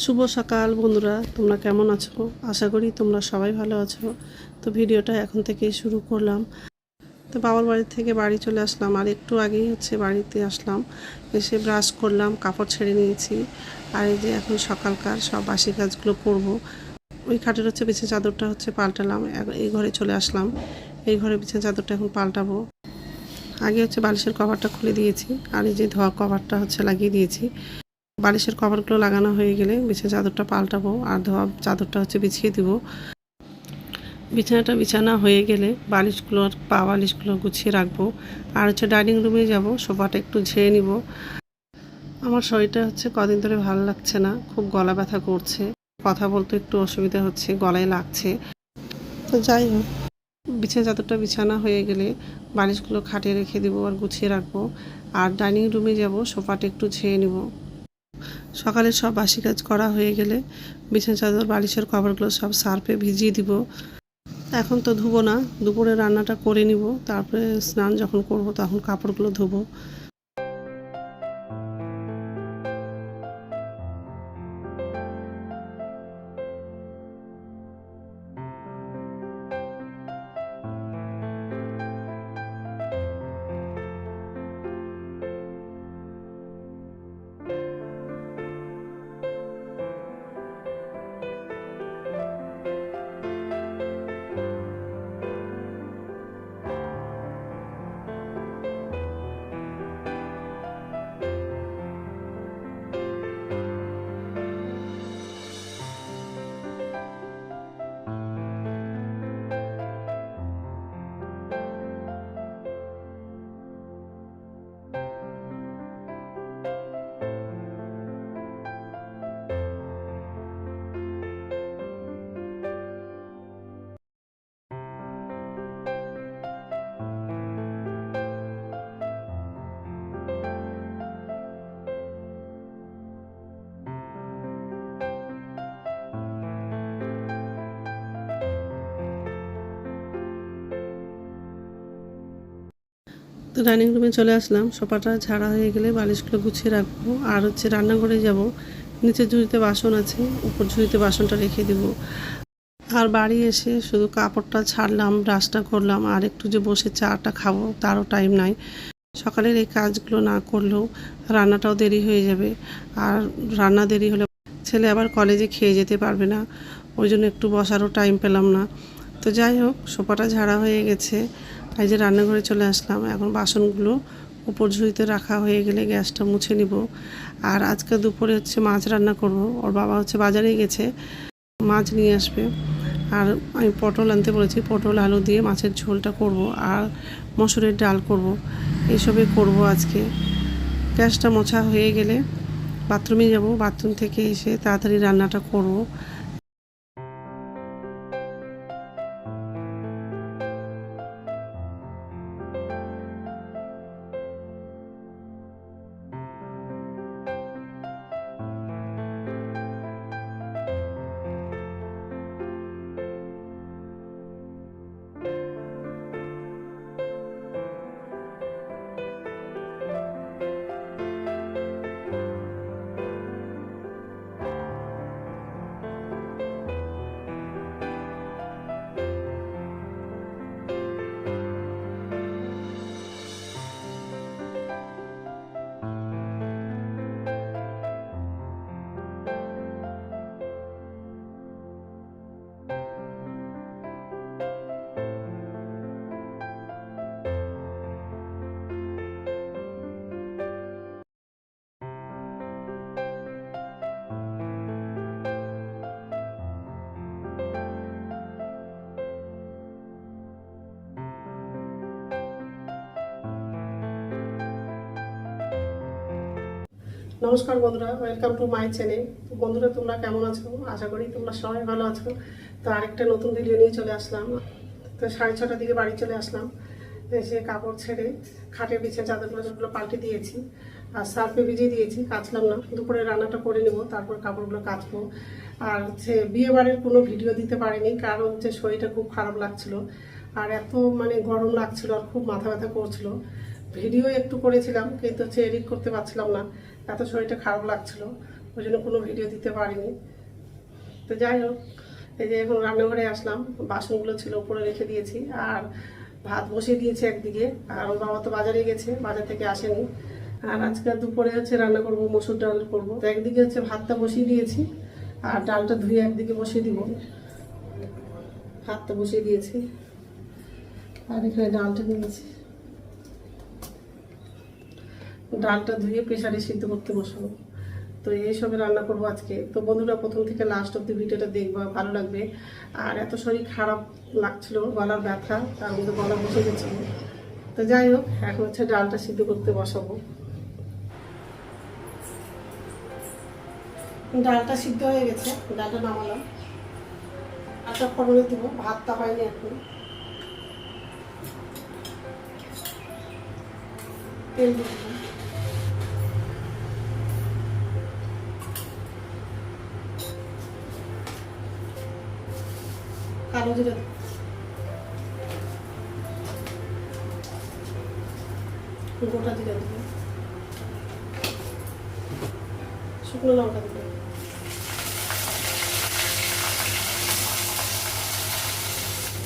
শুভ সকাল বন্ধুরা, তোমরা কেমন আছো? আশা করি তোমরা সবাই ভালো আছো। তো ভিডিওটা এখন থেকেই শুরু করলাম। তো বাবার বাড়ি থেকে বাড়ি চলে আসলাম আর একটু আগেই হচ্ছে বাড়িতে আসলাম। এসে ব্রাশ করলাম, কাপড় ছেড়ে নিয়েছি। আর এই যে এখন সকালকার সব বাসি কাজগুলো করব। ওই খাটের হচ্ছে বিছে চাদরটা হচ্ছে পাল্টালাম এই ঘরে চলে আসলাম। এই ঘরে বিছে চাদরটা এখন পাল্টাবো। আগে হচ্ছে বালিশের কভারটা খুলে দিয়েছি, আর এই যে ধোয়া কভারটা হচ্ছে লাগিয়ে দিয়েছি। বালিশের কভারগুলো লাগানো হয়ে গেলে বিছানা চাদরটা পাল্টাবো আর ধোয়া চাদরটা হচ্ছে বিছিয়ে দিব। বিছানাটা বিছানা হয়ে গেলে বালিশগুলো আর পা বালিশগুলো গুছিয়ে রাখব। আর হচ্ছে ডাইনিং রুমে যাব, সোফাটা একটু ঝেড়ে নিব। আমার শরীরটা হচ্ছে কদিন ধরে ভালো লাগছে না, খুব গলা ব্যথা করছে। কথা বলতে একটু অসুবিধা হচ্ছে, গলায় লাগছে। তো যাই হোক বিছানা চাদরটা বিছানা হয়ে গেলে বালিশগুলো খাটে রেখে দিব আর গুছিয়ে রাখব। আর ডাইনিং রুমে যাব, সোফাটা একটু ঝেড়ে নিব। সকালে সব বাসি কাজ করা হয়ে গেলে বিছানা চাদর, বালিশের কভারগুলো সব সার্ফে ভিজিয়ে দিব। এখন তো ধুবো না, দুপুরে রান্নাটা করে নিব, তারপরে স্নান যখন করব তখন কাপড়গুলো ধুবো। তো ডাইনিং রুমে চলে আসলাম। সোফাটা ঝাড়া হয়ে গেলে বালিশগুলো গুছিয়ে রাখব। আর হচ্ছে রান্নাঘরে যাব। নিচে ঝুড়িতে বাসন আছে। উপর ঝুড়িতে বাসনটা রেখে দিব। আর বাড়ি এসে শুধু কাপড়টা ছাড়লাম, ব্রাশটা করলাম। আর একটু যে বসে চাটা খাব, তারও টাইম নাই। সকালের এই কাজগুলো না করলেও রান্নাটাও দেরি হয়ে যাবে। আর রান্না দেরি হলে ছেলে আবার কলেজে খেয়ে যেতে পারবে না। ওই জন্য একটু বসারও টাইম পেলাম না। তো যাই হোক, সোফাটা ঝাড়া হয়ে গেছে। এই যে রান্নাঘরে চলে আসলাম, এখন বাসনগুলো উপর ঝুড়িতে রাখা হয়ে গেলে গ্যাসটা মুছে নিব। আর আজকে দুপুরে হচ্ছে মাছ রান্না করব। ওর বাবা হচ্ছে বাজারে গেছে, মাছ নিয়ে আসবে। আর আমি পটল আনতে বলেছি, পটল, আলু দিয়ে মাছের ঝোলটা করব আর মসুরের ডাল করব। এইসবই করব আজকে। গ্যাসটা মোছা হয়ে গেলে বাথরুমে যাব। বাথরুম থেকে এসে তাড়াতাড়ি রান্নাটা করব। নমস্কার বন্ধুরা ওয়েলকাম টু মাই চ্যানেল বন্ধুরা, তোমরা কেমন আছো? আশা করি তোমরা সবাই ভালো আছো। তো আরেকটা নতুন ভিডিও নিয়ে চলে আসলাম। তো সাড়ে ছটার দিকে বাড়ি চলে আসলাম। এসে কাপড় ছেড়ে খাটের বিছে চাদরগুলো সবগুলো পাল্টে দিয়েছি। আর সার্ফে ভিজিয়ে দিয়েছি, কাচলাম না। দুপুরে রান্নাটা করে নেব, তারপর কাপড়গুলো কাচবো। আর হচ্ছে বিয়ে বাড়ির কোনো ভিডিও দিতে পারিনি, কারণ হচ্ছে শরীরটা খুব খারাপ লাগছিল। আর এত মানে গরম লাগছিল আর খুব মাথা ব্যথা করছিল। ভিডিও একটু করেছিলাম, কিন্তু হচ্ছে এডিট করতে পারছিলাম না। এত শরীরটা খারাপ লাগছিল, ওই জন্য কোনো ভিডিও দিতে পারিনি। তো যাই হোক, এই যে এখন রান্নাঘরে আসলাম, বাসনগুলো ছিল, উপরে রেখে দিয়েছি, আর ভাত বসিয়ে দিয়েছি একদিকে, আর ওর বাবা তো বাজারে গেছে, বাজার থেকে আসেনি। আর আজকে দুপুরে হচ্ছে রান্না করব, মসুর ডাল করব। তো একদিকে হচ্ছে ভাতটা বসিয়ে দিয়েছি, আর ডালটা ধুয়ে একদিকে বসিয়ে দিব। ভাতটা বসিয়ে দিয়েছি, আর এখানে ডালটা নিয়েছি। ডালটা ধুয়ে প্রেশারে সিদ্ধ করতে বসাবো। তো এইসবে রান্না করব আজকে। তো বন্ধুরা, প্রথম থেকে লাস্ট অব্দি ভিডিওটা দেখবা, ভালো লাগবে। আর এত শরীর খারাপ লাগছিল, গলার ব্যথা, তার মধ্যে গলা বসে গেছিল। তো যাই হোক, এখন হচ্ছে ডালটা সিদ্ধ করতে বসাবো। ডালটা সিদ্ধ হয়ে গেছে, ডালটা নামালাম। আচ্ছা ফোড়নে দিব, ভাতটা হয়নি এখন। তেল দিয়ে জিরে দেব। গোটা জিরে দেবো শুকনো লঙ্কা দেবো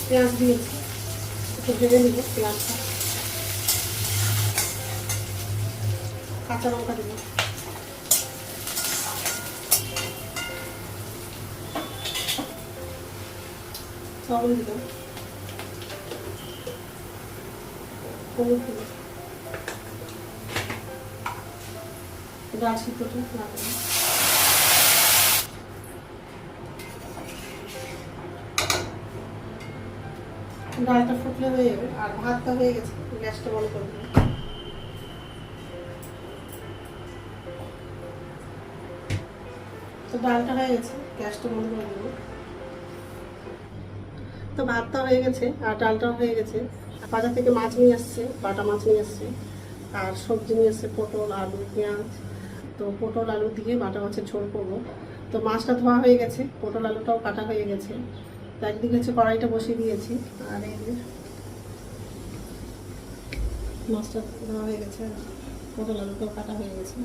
পেঁয়াজ দিয়েছি একটু ভেজে নিব পেঁয়াজটা কাঁচা লঙ্কা দেবো লবণ ডালটা ফুটলে হয়ে যাবে, আর ভাতটা হয়ে গেছে, গ্যাসটা বন্ধ করে দেবো তো ডালটা হয়ে গেছে, গ্যাসটা বন্ধ করে দেবো তো ভাতটা হয়ে গেছে, আর ডালটাও হয়ে গেছে। বাজার থেকে মাছ নিয়ে আসছে, বাটা মাছ নিয়ে আসছে। আর সবজি নিয়ে আসছে, পটল, আলু, পেঁয়াজ। তো পটল, আলু দিয়ে বাটা মাছের ঝোল করব। তো মাছটা ধোয়া হয়ে গেছে, পটল, আলুটাও কাটা হয়ে গেছে। তো একদিকে হচ্ছে কড়াইটা বসিয়ে দিয়েছি, আর এই মাছটা ধোয়া হয়ে গেছে পটল, আলুটাও কাটা হয়ে গেছে।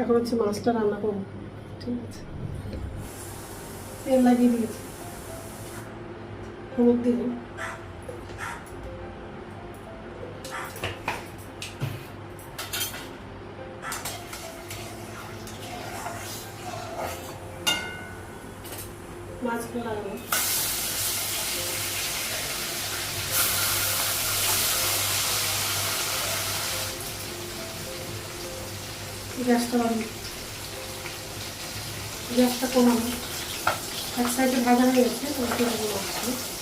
এখন হচ্ছে মাছটা রান্না করব, ঠিক আছে? তেল লাগিয়ে দিয়েছি। হলুদ দিব। মাছগুলো লাগাবো। গ্যাসটা বাড়াবো। গ্যাসটা কমাবো। এক সাইডে ভাজা হয়ে গেছে ওই তেলগুলো আসছে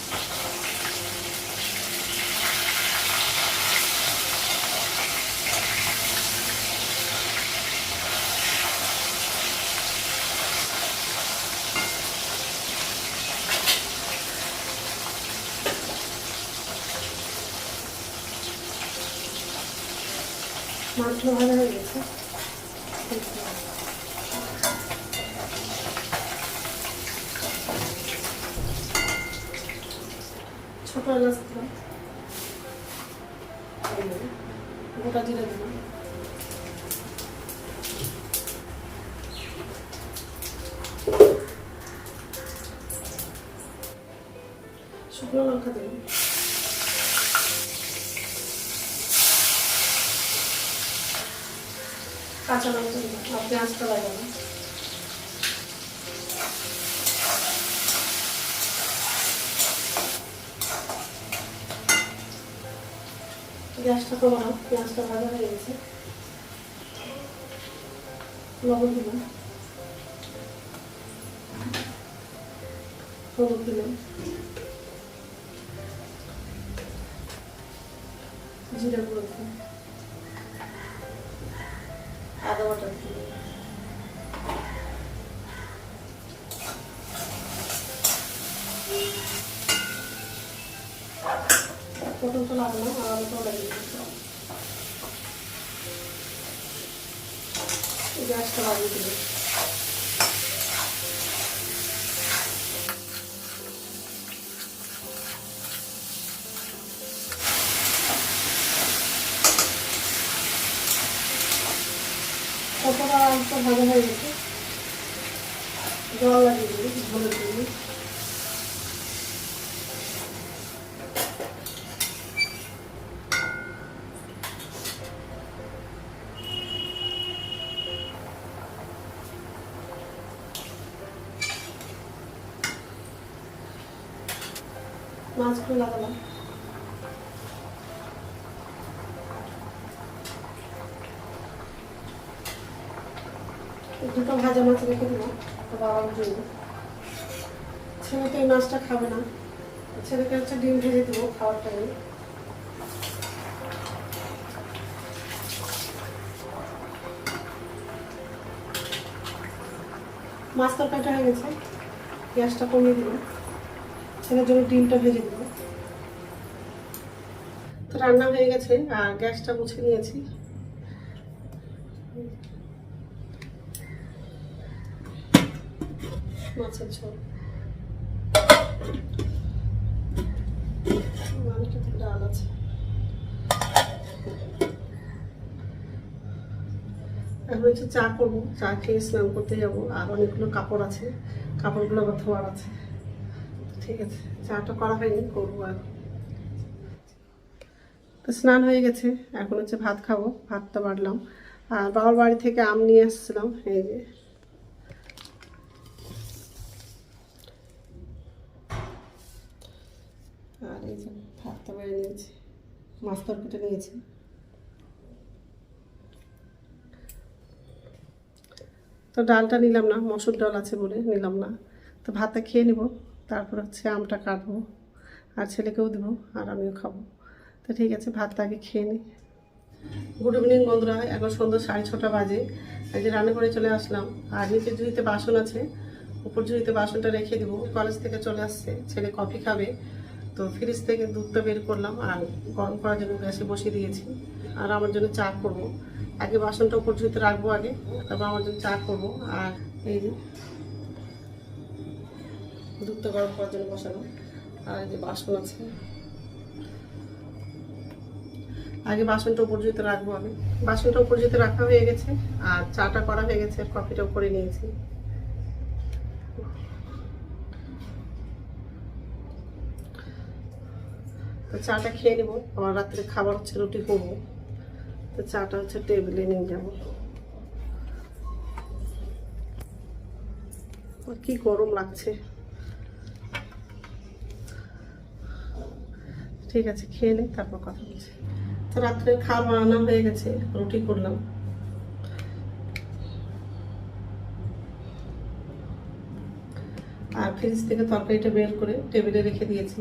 মাছগুলো ভাজা হয়ে গেছে ছোট এলাচ দিলাম গোটা জিরে দিলাম শুকনো লঙ্কা দিলাম কাঁচা লঙ্কা দিলাম। আর পেঁয়াজটা লাগালাম গ্যাসটা কমানো পেঁয়াজটা ভাজা হয়ে গেছে। লবণ দিলাম। হলুদ দিলাম। জিরা গুঁড়ো দিলাম। আদা বাটা দিলাম পটল তো লাগল না আর আলুটাও লাগিয়ে দিলাম গ্যাসটা লাগিয়ে দিলাম পটল আর আলুটা ভাজা হয়ে গেছে? জল লাগিয়ে ঝোলের জন্য মাছগুলো লাগালাম। দুটো ভাজা মাছ রেখে দিলাম তো বাবার জন্য ছেলে তো এই মাছটা খাবে না। ছেলেকে হচ্ছে ডিম ভেজে দেবো খাওয়ার টাইমে মাছ তরকারিটা হয়ে গেছে, গ্যাসটা কমিয়ে দিলাম ছেলের জন্য ডিমটা ভেজে দেবো। তো রান্না হয়ে গেছে, আর গ্যাসটা মুছে নিয়েছি। মাছের ঝোল ডাল আছে এখন হচ্ছে চা করব, চা খেয়ে স্নান করতে যাব। আর অনেকগুলো কাপড় আছে, কাপড়গুলো আবার ধোয়ার আছে। ঠিক আছে, চাটা করা হয়নি, করব আর। তো স্নান হয়ে গেছে, এখন হচ্ছে ভাত খাব, ভাতটা বাড়লাম। আর বাবার বাড়ি থেকে আম নিয়ে এসেছিলাম এই যে আর এই যে ভাতটা বেড়ে নিয়েছি মাছ তরকারিটা নিয়েছি। তো ডালটা নিলাম না, মসুর ডাল আছে বলে নিলাম না। তো ভাতটা খেয়ে নিব, তারপর হচ্ছে আমটা কাটবো, আর ছেলেকেও দেবো, আর আমিও খাব। তো ঠিক আছে, ভাতটা আগে খেয়ে নিই গুড ইভিনিং বন্ধুরা, এখন সন্ধ্যা সাড়ে ছটা বাজে। যে রান্না করে চলে আসলাম, আর নিচে ঝুড়িতে বাসন আছে, উপর ঝুড়িতে বাসনটা রেখে দেবো। কলেজ থেকে চলে আসছে, ছেলে কফি খাবে। তো ফ্রিজ থেকে দুধটা বের করলাম আর গরম করার জন্য গ্যাসে বসিয়ে দিয়েছি। আর আমার জন্য চা করব। আগে বাসনটা উপর ঝুড়িতে রাখব আগে, তারপর আমার জন্য চা করব। আর এই যে দুধটা গরম করার জন্য বসানো আর এই যে বাসন আছে। আগে বাসনটা উপর রাখব আমি। বাসনটা উপর রাখা হয়ে গেছে, আর চাটা করা হয়ে গেছে কফিটাও করে নিয়েছি। তো চাটা খেয়ে নেব। আমার রাত্রে খাবার হচ্ছে রুটি করব তো চাটা হচ্ছে টেবিলে নিয়ে যাব। কি গরম লাগছে। ঠিক আছে, খেয়ে নিই তারপর কথা বলছি। তো রাত্রে খাওয়া বানানো হয়ে গেছে, রুটি করলাম। আর ফ্রিজ থেকে তরকারিটা বের করে টেবিলে রেখে দিয়েছি।